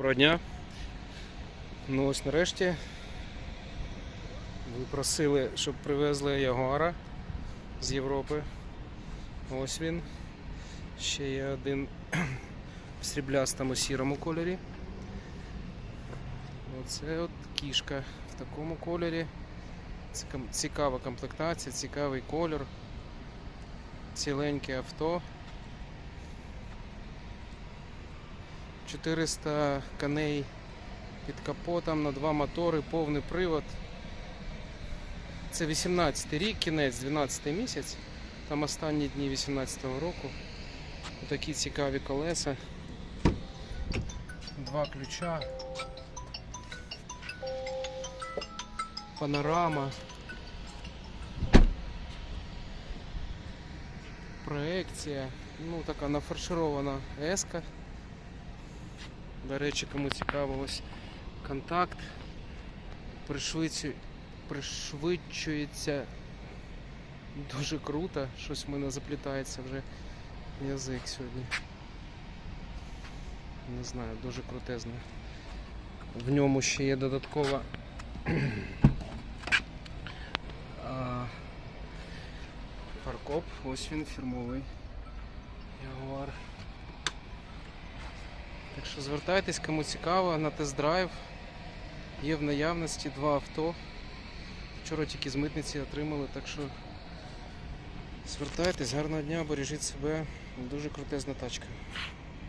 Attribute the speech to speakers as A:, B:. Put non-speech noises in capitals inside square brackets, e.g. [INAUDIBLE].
A: Доброго дня. Ну ось нарешті ви просили, щоб привезли Ягуара з Європи. Ось він. Ще є один в сріблястому сірому кольорі. Оце от кішка в такому кольорі. Цікава комплектація, цікавий колір. Ціленьке авто. 400 коней під капотом на два мотори, повний привод. Це 18 рік, кінець, 12 місяць. Там останні дні 18 року. Такі цікаві колеса. Два ключа. Панорама. Проекція. Ну, така нафарширована еска. До речі, кому цікаво, ось контакт пришвидшує, пришвидшується дуже круто. Щось в мене заплітається вже язик сьогодні. Не знаю, дуже крутезно. В ньому ще є додаткова [CLEARS THROAT] фаркоп. Ось він фірмовий. Ягуар. Так що звертайтесь, кому цікаво, на тест-драйв. Є в наявності два авто. Вчора тільки з митниці отримали, так що звертайтесь, гарного дня, бережіть себе. Дуже крутезна тачка.